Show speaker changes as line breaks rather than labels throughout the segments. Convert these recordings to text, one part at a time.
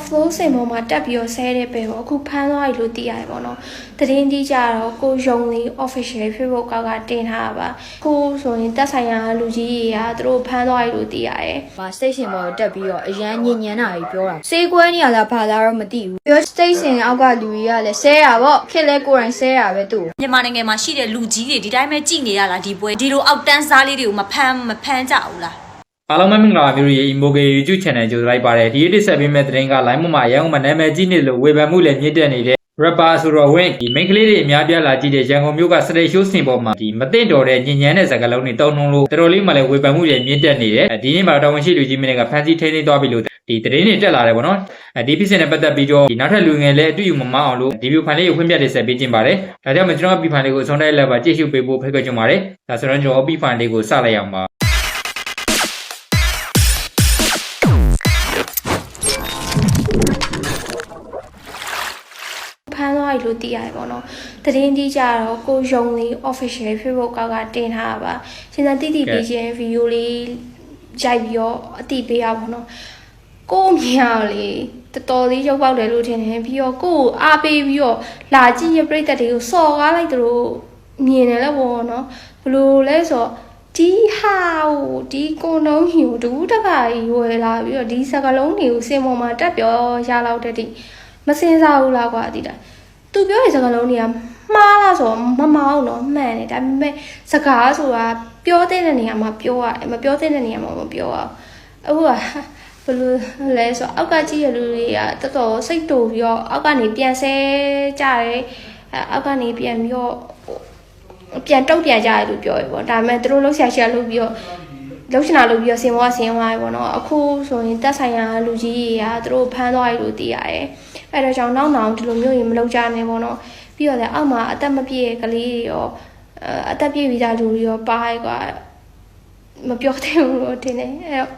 overflow စင်ပေါ်မှာတက်ပြီးတော့ဆဲတဲ့ပဲပေါ့အခုဖမ်းသွားပြီလို့သိရတယ်ပေါ့နော်သတင်းတိကြတော့ကိုယုံလေး official Facebook ကောက်ကတင်ထားတာပါအခုဆိုရင်တက်ဆိုင်ရာလူကြီးတွေကသူတို့ဖမ်းသွားပြီလို့သိရတယ်
မှာ station ပေါ်တက်ပြီးတော့အရန်ညဉ့်ညမ်းတာကြီးပြောတာစေးကွဲနေရလားဘာလားတော့မသိဘူးပြော station အောက်ကလူတွေကလည်းဆဲတာပေါ့ခက်လဲကိုယ်တိုင်ဆဲတာပဲသူ့ကို
မြန်မာနိုင်ငံမှာရှိတဲ့လူကြီးတွေဒီတိုင်းပဲကြည်နေရလားဒီပွဲဒီလိုအောက်တန်းစားလေးတွေကိုမဖမ်းမဖမ်းကြဘူးလား
အားလုံးပဲမင်္ဂလာပါမျိုးရဲ့ Imoge YouTube Channel ကြိုဆိုလိုက်ပါတယ်ဒီနေ့ဆက်ပေးမယ့်သတင်းက line ပေါ်မှာရန်ကုန်မှာနာမည်ကြီးနေလို့ဝေဖန်မှုလည်းမြင့်တက်နေတဲ့ rapper ဆိုတော့ဝင်ဒီ main ကလေးတွေအများပြားလာကြည့်တဲ့ရန်ကုန်မြို့က stage show စင်ပေါ်မှာဒီမသိတော်တဲ့ညဉ့်ညမ်းတဲ့စကားလုံးတွေတောင်းနှုံလို့တော်တော်လေးမှလည်းဝေဖန်မှုတွေမြင့်တက်နေတယ်ဒီနေ့မှာတာဝန်ရှိလူကြီးမင်းကဖန်စီထိန်းသိမ်းသွားပြီလို့ဒီသတင်းတွေတက်လာတယ်ပေါ့နော်ဒီဖြစ်စဉ်နဲ့ပတ်သက်ပြီးတော့ဒီနောက်ထပ်လူငယ်လည်းအတူယူမမအောင်လို့ဒီ view ဖိုင်လေးကိုဖွင့်ပြတဲ့ဆက်ပေးခြင်းပါတယ်ဒါကြောင့်မကျွန်တော် view ဖိုင်လေးကိုအဆုံးတိုက်လက်ပါကြည့်ရှုပေးဖို့ဖိတ်ခေါ်ချင်ပါတယ်ဒါဆိုတော့ကျွန်တော် view ဖိုင်လေးကိုစလိုက်အောင်ပါ
ဖမ်းသွားပြီလို့သိရတယ်ပေါ့နော်သတင်းတိကြတော့ကိုယုံလေး official Facebook ကောက်ကတင်ထားတာပါရှင်သာတိတိပေးခြင်း video လေးရိုက်ပြီးတော့အတိပေးရပါတော့နော်ကို့မြောက်လေတော်တော်လေးရုပ်ပေါက်တယ်လို့ထင်တယ်ပြီးတော့ကို့ကိုအားပေးပြီးတော့လာကြည့်ရပြိတ္တတွေကိုစော်ကားလိုက်သလိုမြင်တယ်လည်းပေါ့နော်ဘလို့လဲဆိုတော့ဒီဟာကိုဒီကွန်တုံးကြီးကိုတူတကကြီးဝယ်လာပြီးတော့ဒီစကလုံးတွေကိုစင်ပေါ်မှာတက်ပြောရလောက်တဲ့တိမစင်စားဘူးလားကွာတိတာ သူပြောတဲ့စကလုံးတွေကမှားလားဆိုတော့မမောင်းတော့မှန်တယ်ဒါပေမဲ့စကားဆိုတာပြောတဲ့နေရာမှာပြောရတယ်မပြောတဲ့နေရာမှာမပြောရဘူးအခုကဘယ်လိုလဲဆိုတော့အောက်ကကြည့်ရလူတွေကတော်တော်စိတ်တူပြီးတော့အောက်ကနေပြန်ဆဲကြတယ်အဲအောက်ကနေပြန်ပြီးတော့ပြန်တုတ်ပြန်ကြတယ်လို့ပြောရပေါ့ဒါပေမဲ့သူတို့လှုပ်ရှားရှားလုပ်ပြီးတော့လှုပ်ရှင်တာလုပ်ပြီးတော့ဆင်သွားဆင်သွားရပေါ့နော်အခုဆိုရင်တက်ဆိုင်ရာလူကြီးတွေကသူတို့ဖမ်းသွားရလို့သိရတယ် အဲဒါကြောင့်နောက်နောက်ဒီလိုမျိုးရင်မလုပ်ကြနဲ့ပေါ့နော်ပြီးတော့လည်းအောက်မှာအသက်မပြည့်တဲ့ကလေးတွေရောအဲအသက်ပြည့်ပြီးသားလူတွေရောပါရကွာမပြောသေးဘူးလို့ထင်တယ်အဲတော့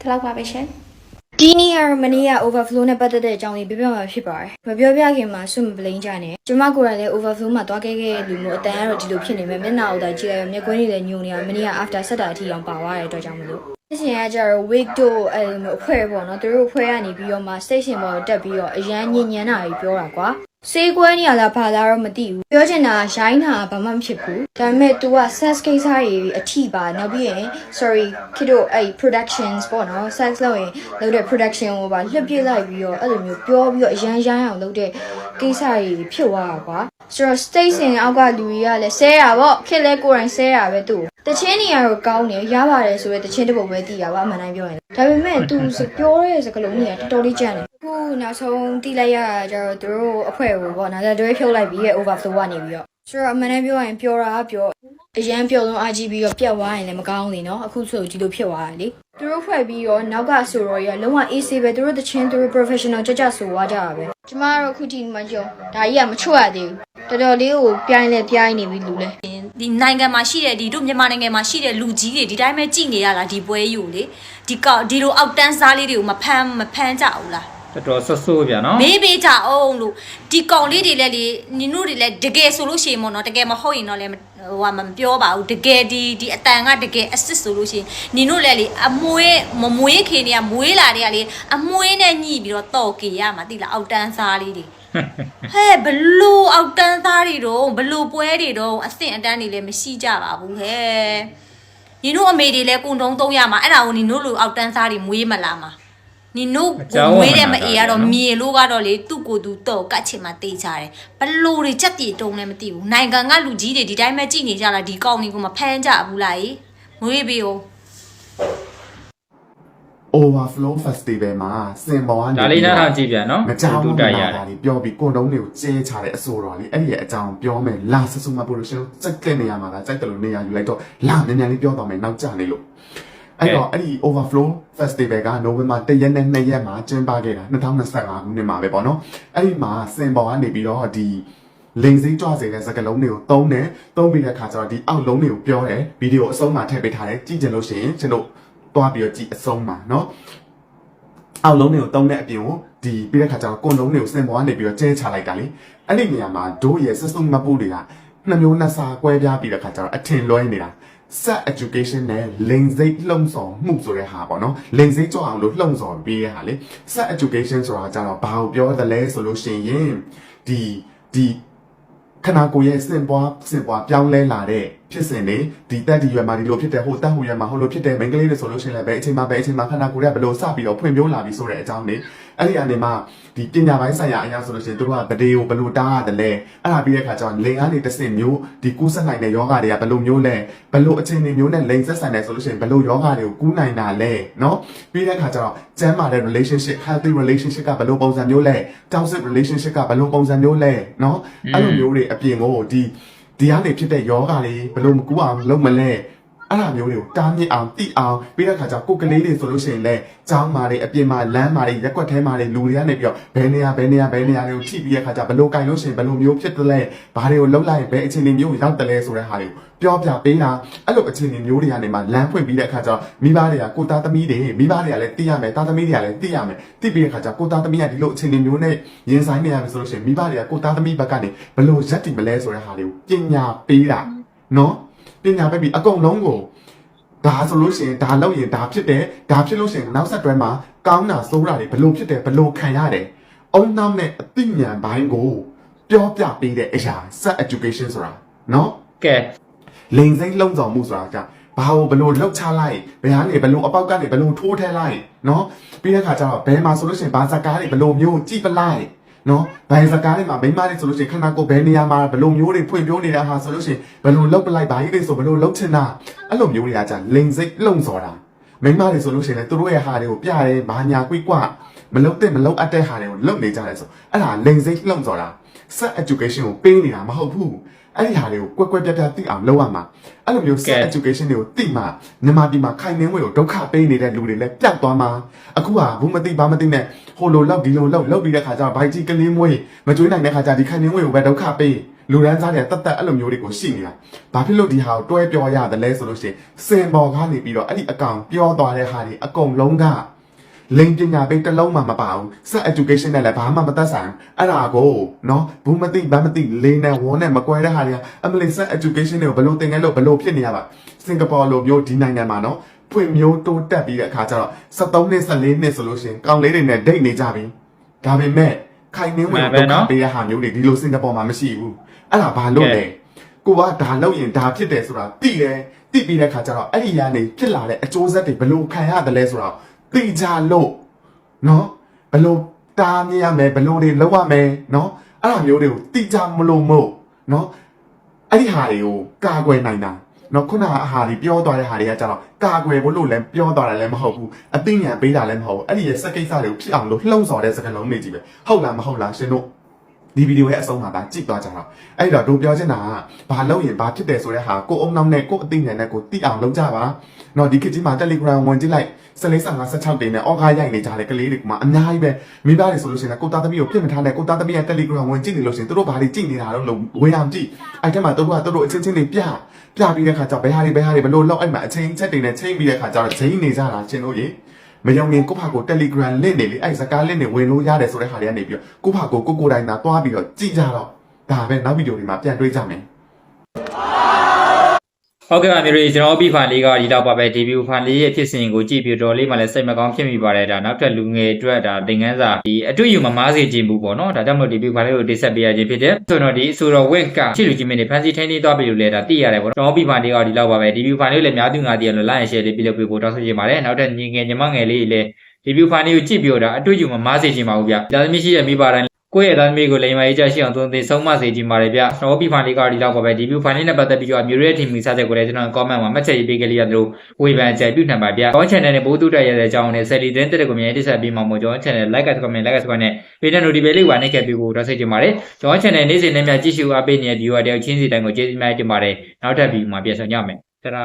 ဒီလောက်ပါပဲရှင်
ဒီနေ့ကတော့မနေ့က overflow နဲ့ပတ်သက်တဲ့အကြောင်းလေးပြောပြမှာဖြစ်ပါတယ်မပြောပြခင်မှာဆွမပလိန်ကြနဲ့ကျမကိုယ်တိုင်လည်း overflow မှာတွားခဲ့ခဲ့တဲ့လူမျိုးအတန်ကတော့ဒီလိုဖြစ်နေမယ်မျက်နှာအောက်သာကြည့်လိုက်မျက်ကွင်းတွေလည်းညိုနေတာမနေ့က after ဆက်တာအထိအောင်ပါသွားတဲ့အတွက်ကြောင့်မလို့အ ရှင်ကကြတော့ wig တို့အဲလိုမျိုးအဖွဲပေါ့နော်သူတို့အဖွဲကနေပြီးတော့မှ station ပေါ်တက်ပြီးတော့အရန်ညဉ့်ညမ်းတာကြီးပြောတာကွာ စေးကွဲနေရလားဘာလားတော့မသိဘူးပြောချင်တာရိုင်းတာဘာမှမဖြစ်ဘူးဒါပေမဲ့ तू က sex ကိစ္စတွေအထိပါနောက်ပြီးရင် sorry ခိတို့အဲ့ productions ပေါ့နော် sex လုပ်ရင်လုပ်တဲ့ production ကိုပါလွှတ်ပြလိုက်ပြီးတော့အဲ့လိုမျိုးပြောပြီးတော့အရန်ရိုင်းအောင်လုပ်တဲ့ကိစ္စတွေဖြစ်သွားတာကွာဆိုတော့ station အောက်ကလူတွေကလည်းဆဲတာပေါ့ခက်လဲကိုယ်တိုင်ဆဲတာပဲသူ့ကိုတချင်းနေရတော့ကောင်းတယ်ရပါတယ်ဆိုရဲတချင်းတစ်ပုတ်ပဲတည်တာပါအမှန်တိုင်းပြောရင်ဒါပေမဲ့ तू ပြောတဲ့စကားလုံးတွေကတော်တော်လေးကြမ်းတယ် ခုနောက်ဆုံးတိလိုက်ရတာကျတော့သူတို့အဖွဲ့ကိုပေါ့နော်လက်တွဲဖြုတ်လိုက်ပြီးရဲ့ overflow ကနေပြီးတော့ဆိုတော့အမှန်တမ်းပြောရင်ပြောတာကပြောအရန်ပြောလုံးအားကြီးပြီးတော့ပြတ်သွားရင်လည်းမကောင်းလေနော်အခုဆိုဒီလိုဖြစ်သွားတာလေသူတို့ဖွဲ့ပြီးတော့နောက်ကဆိုတော့ရလုံးဝ AC ပဲသူတို့တချင်းသူတို့ professional ကြကြဆိုသွားကြတာပဲကျမတို့အခုထိမှကြုံဒါကြီးကမချွတ်ရသေးဘူးတော်တော်လေးကိုပြိုင်းလဲပြိုင်းနေပြီလူလဲ
ဒီနိုင်ငံမှာရှိတဲ့ဒီတို့မြန်မာနိုင်ငံမှာရှိတဲ့လူကြီးတွေဒီတိုင်းပဲကြည်နေရလားဒီပွဲယူလေဒီကောက်ဒီလိုအောက်တန်းစားလေးတွေကိုမဖမ်းမဖမ်းကြဘူးလား
တော်တော်ဆွတ်ဆွတ်ဗျာနော်
မေးပေးကြအောင်လို့ဒီကောင်လေးတွေလည်းလေနင်တို့တွေလည်းတကယ်ဆိုလို့ရှိရင်မို့နော်တကယ်မဟုတ်ရင်တော့လည်းဟိုကမပြောပါဘူးတကယ်ဒီဒီအတန်ကတကယ်အစ်စ်ဆိုလို့ရှိရင်နင်တို့လည်းလေအမွေးမမွေးခင်တွေကမွေးလာတွေကလေအမွေးနဲ့ညှိပြီးတော့တော့ကေရမှာတိလားအောက်တန်းစားလေးတွေဟဲ့ဘလို့အောက်တန်းသားတွေတော့ဘလို့ပွဲတွေတော့အဆင့်အတန်းတွေလည်းမရှိကြပါဘူးဟဲ့နင်တို့အမေတွေလည်းကုံတုံးသုံးရမှာအဲ့ဒါကိုနင်တို့လိုအောက်တန်းသားတွေမွေးမလာမှာ နင်တို့ကိုမွေးတဲ့မအေကတော့မြေလို့ကတော့လေသူ့ကိုယ်သူတော့ကတ်ချင်မှတေးကြတယ်ဘလို့တွေကြက်တီတုံးလည်းမသိဘူးနိုင်ငံကလူကြီးတွေဒီတိုင်းပဲကြည်နေကြလားဒီကောင်းတွေကိုမဖမ်းကြဘူးလားကြီးမွေးပေးအောင်
overflow festival မှာစင်ပေါ်ကနေ
ဒါလေးနားထောင်ကြည့်ဗျာနော်
မကြောက်
တူ
ဘူး
တို
တို
င်
င်
ရ
ရ
တ
တယ်ယ်ပြောပြီးကွန်တုံးတွေကိုကျဲချတဲ့အဆိုတော်လေးအဲ့ဒီရဲ့အကြောင်းပြောမယ်လာဆဆူမပရိုဒူရှင်စက်တဲ့နေရာမှာလားစက်တယ်လို့နေရာယူလိုက်တော့လာနည်းနည်းလေးပြောတော့မယ်နောက်ကျနေလို့ အဲ့တော့အဲ့ဒီ overflow festival က November 1ရက်နဲ့2ရက်မှာကျင်းပခဲ့တာ2025ခုနှစ်မှာပဲပေါ့နော်အဲ့ဒီမှာစင်ပေါ်ကနေပြီးတော့ဒီလိန်စိမ့်ကြွစေတဲ့စကားလုံးတွေကိုသုံးတယ်သုံးပြီးတဲ့အခါကျတော့ဒီအောက်လုံးတွေကိုပြောတယ်ဗီဒီယိုအဆုံးမှာထည့်ပေးထားတယ်ကြည့်ကြလို့ရှိရင်ကျွန်တော်တွားပြီးတော့ကြည့်အဆုံးမှာเนาะ အောက်လုံးတွေကိုတုံးတဲ့အပြင်ကိုဒီပြီးတဲ့ခါကျတော့ကွန်လုံးတွေကိုစင်ပေါ်ကနေပြီးတော့ကျဲချလိုက်တာလေအဲ့ဒီနေရာမှာဒိုးရဲ့စစုံမပူတွေကနှစ်မျိုးနှစ်စားကွဲပြားပြီးတဲ့ခါကျတော့အထင်လွဲနေတာ set education နဲ့လိန်စိတ်လှုံ့ဆော်မှုဆိုတဲ့ဟာပေါ့နော်လိန်စိတ်ကြောက်အောင်လို့လှုံ့ဆော်ပေးရဟာလေ set education ဆိုတာကြတော့ဘာကိုပြောသလဲဆိုလို့ရှိရင်ဒီဒီခနာကိုယ်ရဲ့စင်ပွားစင်ပွားပြောင်းလဲလာတဲ့ဖြစ်စဉ်တွေဒီတက်ဒီရွယ်မှာဒီလိုဖြစ်တယ်ဟိုတက်ဟိုရွယ်မှာဟိုလိုဖြစ်တယ်မိန်းကလေးတွေဆိုလို့ရှိရင်လည်းဘယ်အချိန်မှာဘယ်အချိန်မှာခနာကိုယ်ကဘယ်လိုစပြီးတော့ဖွံ့ဖြိုးလာပြီဆိုတဲ့အကြောင်းတွေ အဲ့ဒီအနေမှာဒီပညာပိုင်းဆိုင်ရာအရာဆိုလို့ရှိရင်တို့ကဗဒေကိုဘယ်လိုတားရတယ်လဲအဲ့ဒါပြီးတဲ့အခါကျတော့လိန်ကနေတစ်ဆင့်မျိုးဒီကူးဆက်နိုင်တဲ့ယောဂတွေကဘယ်လိုမျိုးလဲဘယ်လိုအခြေအနေမျိုးနဲ့လိန်ဆက်ဆံတယ်ဆိုလို့ရှိရင်ဘယ်လိုယောဂတွေကိုကူးနိုင်တာလဲเนาะပြီးတဲ့အခါကျတော့ကျန်းမာတဲ့ relationship healthy relationship ကဘယ်လိုပုံစံမျိုးလဲ toxic relationship ကဘယ်လိုပုံစံမျိုးလဲเนาะအဲ့လိုမျိုးတွေအပြင်ကိုဒီဒီကနေဖြစ်တဲ့ယောဂတွေဘယ်လိုမကူအောင်လုပ်မလဲ အဲ့လိုမျိုးတွေကိုတားမြစ်အောင်တိအောင်ပြီးတဲ့အခါကျကိုယ်ကလေးတွေဆိုလို့ရှိရင်လည်းကျောင်းမာတွေအပြင်မှာလမ်းမာတွေရက်ွက်ထဲမာတွေလူတွေကနေပြီးတော့ဘယ်နေရာဘယ်နေရာဘယ်နေရာတွေကိုထိပြီးတဲ့အခါကျဘယ်လိုကင်လို့ရှိရင်ဘယ်လိုမျိုးဖြစ်တယ်လဲဘာတွေကိုလှုပ်လိုက်ရင်ဘယ်အခြေအနေမျိုးရောက်တယ်လဲဆိုတဲ့ဟာတွေကိုပြောပြပေးတာအဲ့လိုအခြေအနေမျိုးတွေကနေမှလမ်းဖွင့်ပြီးတဲ့အခါကျတော့မိဘတွေကကိုသားသမီးတွေမိဘတွေကလည်းသိရမယ်သားသမီးတွေကလည်းသိရမယ်သိပြီးတဲ့အခါကျကိုသားသမီးကဒီလိုအခြေအနေမျိုးနဲ့ရင်ဆိုင်နေရမယ်ဆိုလို့ရှိရင်မိဘတွေကကိုသားသမီးဘက်ကနေဘယ်လိုရက်တည်မလဲဆိုတဲ့ဟာတွေကိုပညာပေးတာနော် ပညာပေးပြီးအကုန်လုံးကိုဒါဆိုလို့ရှိရင်ဒါလောက်ရင်ဒါဖြစ်တယ်ဒါဖြစ်လို့ရှိရင်နောက်ဆက်တွဲမှာကောင်းတာဆိုးတာတွေဘလို့ဖြစ်တယ်ဘလို့ခံရတယ်အုံနောက်နဲ့အသိဉာဏ်ပိုင်းကိုပြောပြပေးတဲ့အရာ set education ဆိုတာနော်
ကဲ
လိန်စိမ့်လုံးဆောင်မှုဆိုတာကဘာကိုဘလို့လှုပ်ချလိုက်ဘယ်ဟာနေဘလို့အပေါက်ကနေဘလို့ထိုးထဲလိုက်နော်ပြီးတဲ့ခါကျတော့ဘယ်မှာဆိုလို့ရှိရင်ဘာစကားတွေဘလို့မျိုးကြည့်ပလိုက် နော်ဘယ်စကားတွေမှာမိမတွေဆိုလို့ရှိရင်ခန္ဓာကိုယ်ဘယ်နေရာမှာဘလို့မျိုးတွေဖွင့်ပြောနေတာဟာဆိုလို့ရှိရင်ဘလို့လှုပ်ပလိုက်ဘာကြီးတွေဆိုဘလို့လှုပ်ချင်တာအဲ့လိုမျိုးတွေကကြာလိန်စိမ့်လုံးစော်တာမိမတွေဆိုလို့ရှိရင်လည်းသူတို့ရဲ့ဟာတွေကိုပြတယ်ဘာညာကွိကွမလှုပ်တဲ့မလှုပ်အပ်တဲ့ဟာတွေကိုလှုပ်နေကြတယ်ဆိုအဲ့ဒါလိန်စိမ့်လုံးစော်တာ set education ကိုပေးနေတာမဟုတ်ဘူး အဲ့ဒီဟာတွေကိုကွက်ကွက်ပြားပြားသိအောင်လုပ်ရမှာအဲ့လိုမျိုး set education တွေကိုသိမှမြန်မာပြည်မှာခိုင်နှင်းဝေကိုဒုက္ခပေးနေတဲ့လူတွေလည်းပြတ်သွားမှာအခုဟာဘူးမသိဘာမသိနဲ့ဟိုလိုလောက်ဒီလိုလောက်လောက်ပြီးတဲ့ခါကျတော့ဘိုက်ကြီးကလင်းမွေးမကျွေးနိုင်တဲ့ခါကျဒီခိုင်နှင်းဝေကိုပဲဒုက္ခပေးလူရန်စားတဲ့တတ်တတ်အဲ့လိုမျိုးတွေကိုရှိနေတာဘာဖြစ်လို့ဒီဟာကိုတွဲပြောရတယ်လဲဆိုလို့ရှိရင်စင်ပေါ်ကနေပြီးတော့အဲ့ဒီအကောင်ပြောသွားတဲ့ဟာတွေအကုန်လုံးက လိန်ပညာပေးတစ်လုံးမှမပါဘူး set education နဲ့လည်းဘာမှမသက်ဆိုင်ဘူးအဲ့ဒါကိုနော်ဘူးမသိဘာမသိလိန်နဲ့ဝန်းနဲ့မကွဲတဲ့ဟာတွေကအမလီ set education တွေကိုဘယ်လိုသင်ငယ်လို့ဘယ်လိုဖြစ်နေရပါစင်ကာပူလိုမျိုးဒီနိုင်ငံမှာနော်ဖွင့်မျိုးတိုးတက်ပြီးတဲ့အခါကျတော့73နှစ်14နှစ်ဆိုလို့ရှိရင်ကောင်လေးတွေနဲ့ဒိတ်နေကြပြီဒါပေမဲ့ခိုင်နှင်းဝင်ဒုက္ခပေးတဲ့ဟာမျိုးတွေဒီလိုစင်ကာပူမှာမရှိဘူးအဲ့ဒါဘာလို့လဲကိုကဒါလုပ်ရင်ဒါဖြစ်တယ်ဆိုတာသိတယ်သိပြီးတဲ့အခါကျတော့အဲ့ဒီကနေဖြစ်လာတဲ့အကျိုးဆက်တွေဘယ်လိုခံရတယ်လဲဆိုတော့ သိကြလို့နော်ဘယ်လို့တားမြင်ရမယ်ဘယ်လို့တွေလောက်ရမယ်နော်အဲ့လိုမျိုးတွေကိုသိကြမလို့မို့နော်အဲ့ဒီဟာတွေကိုကာကွယ်နိုင်တာနော်ခုနကအဟာတွေပြောသွားတဲ့ဟာတွေကကြတော့ကာကွယ်ဖို့လို့လည်းပြောသွားတယ်လည်းမဟုတ်ဘူးအသိဉာဏ်ပေးတာလည်းမဟုတ်ဘူးအဲ့ဒီရဲ့စက်ကိစ္စတွေကိုဖြစ်အောင်လို့လှုံ့ဆော်တဲ့စကားလုံးတွေကြီးပဲဟုတ်လားမဟုတ်လားရှင်တို့ ဒီဗီဒီယိုရဲ့အဆုံးမှာဒါကြည့်သွားကြတော့အဲ့တော့တို့ပြောချင်တာကဘာလို့ရင်ဘာဖြစ်တယ်ဆိုတဲ့ဟာကိုအုံနောက်နဲ့ကိုအသိဉာဏ်နဲ့ကိုသိအောင်လုပ်ကြပါနော်ဒီခေတ်ကြီးမှာ Telegram ဝင်ကြည့်လိုက်14 15 16တိန်နဲ့အော်ကားရိုက်နေကြတဲ့ကလေးတွေကမှအများကြီးပဲမိဘတွေဆိုလို့ရှိရင်ကိုသားသမီးကိုပြစ်မထားနဲ့ကိုသားသမီးရဲ့ Telegram ဝင်ကြည့်နေလို့ရှိရင်တို့ဘာတွေကြည့်နေတာတော့လို့ဝေးအောင်ကြည့်အဲ့ထက်မှာတို့ကတို့အချင်းချင်းတွေပြပြပြီးတဲ့ခါကျဘယ်ဟာတွေဘယ်ဟာတွေဘလို့လောက်အဲ့မှာအချင်းချက်တွေနဲ့ချင်းပြီးတဲ့ခါကျတော့ချင်းနေကြတာချင်းတို့ရေ မယုံရင်ကိုဖာကို Telegram လင့်နေလေအဲ့စကားလင့်နေဝင်လို့ရတယ်ဆိုတဲ့ဟာတွေကနေပြီးတော့ကိုဖာကိုကိုကိုတိုင်းသာတွားပြီးတော့ကြည့်ကြတော့ဒါပဲနောက်ဗီဒီယိုတွေမှာပြန်တွေ့ကြမယ်
ဟုတ်ကဲ့ပါမျိုးတွေကျွန်တော်ပြီးဖန်လေးကဒီတော့ပါပဲ debut ဖန်လေးရဲ့ဖြစ်စဉ်ကိုကြည့်ပြီးတော့လေးမှလည်းစိတ်မကောင်းဖြစ်မိပါတယ်ဒါနောက်ထပ်လူငယ်အတွက်ဒါသင်ခန်းစာဒီအတွေ့အကြုံမမားစေခြင်းဘူးပေါ့နော်ဒါကြောင့်မို့ debut ဖန်လေးကိုတိဆက်ပေးရခြင်းဖြစ်တယ်ဆိုတော့ဒီဆိုတော့ win ကချစ်လူကြီးမင်းတွေဖန်စီထိုင်းနေသွားပြီလို့လည်းဒါသိရတယ်ပေါ့နော်ကျွန်တော်ပြီးဖန်လေးကဒီတော့ပါပဲ debut ဖန်လေးကိုလည်းများသူငါတည်ရလို့ like share လေးပြီးလုပ်ပေးဖို့တောင်းဆိုချင်ပါတယ်နောက်ထပ်ညီငယ်ညီမငယ်လေးတွေလည်း debut ဖန်လေးကိုကြည့်ပြီးတော့ဒါအတွေ့အကြုံမမားစေခြင်းပါဘူးဗျဒါသမီးရှိတဲ့မိဘတိုင်း ကိုယ့်ရဲ့သားသမီးကိုလိမ်မာရေးကြရှိအောင်သုံးသင်ဆုံးမစေခြင်းပါတယ်ဗျကျွန်တော်ပြီးဖန်လေးကဒီတော့ပါပဲ debut ဖန်လေးနဲ့ပတ်သက်ပြီးတော့အမျိုးရဲ့ team မိစားချက်ကိုလည်းကျွန်တော် comment မှာမှတ်ချက်ရေးပေးကြလိမ့်ရသလိုဝေဖန်ကြပြုနိုင်ပါဗျကျွန်တော် channel နဲ့ပို့တူတက်ရတဲ့အကြောင်းနဲ့ Sally သတင်းတက်တဲ့ကိုမြင်တိဆက်ပြီးမှမို့ကျွန်တော် channel like က comment like က comment နဲ့ page notification လေးပါနေခဲ့ပြီးကိုတော့စိတ်ကြပါတယ်ကျွန်တော် channel နေ့စဉ်နဲ့မြကြည့်ရှုအားပေးနေတဲ့ viewer တယောက်ချင်းစီတိုင်းကိုကျေးဇူးများတင်ပါတယ်နောက်ထပ်ပြီးမှပြန်ဆောင်ကြမယ်တရာ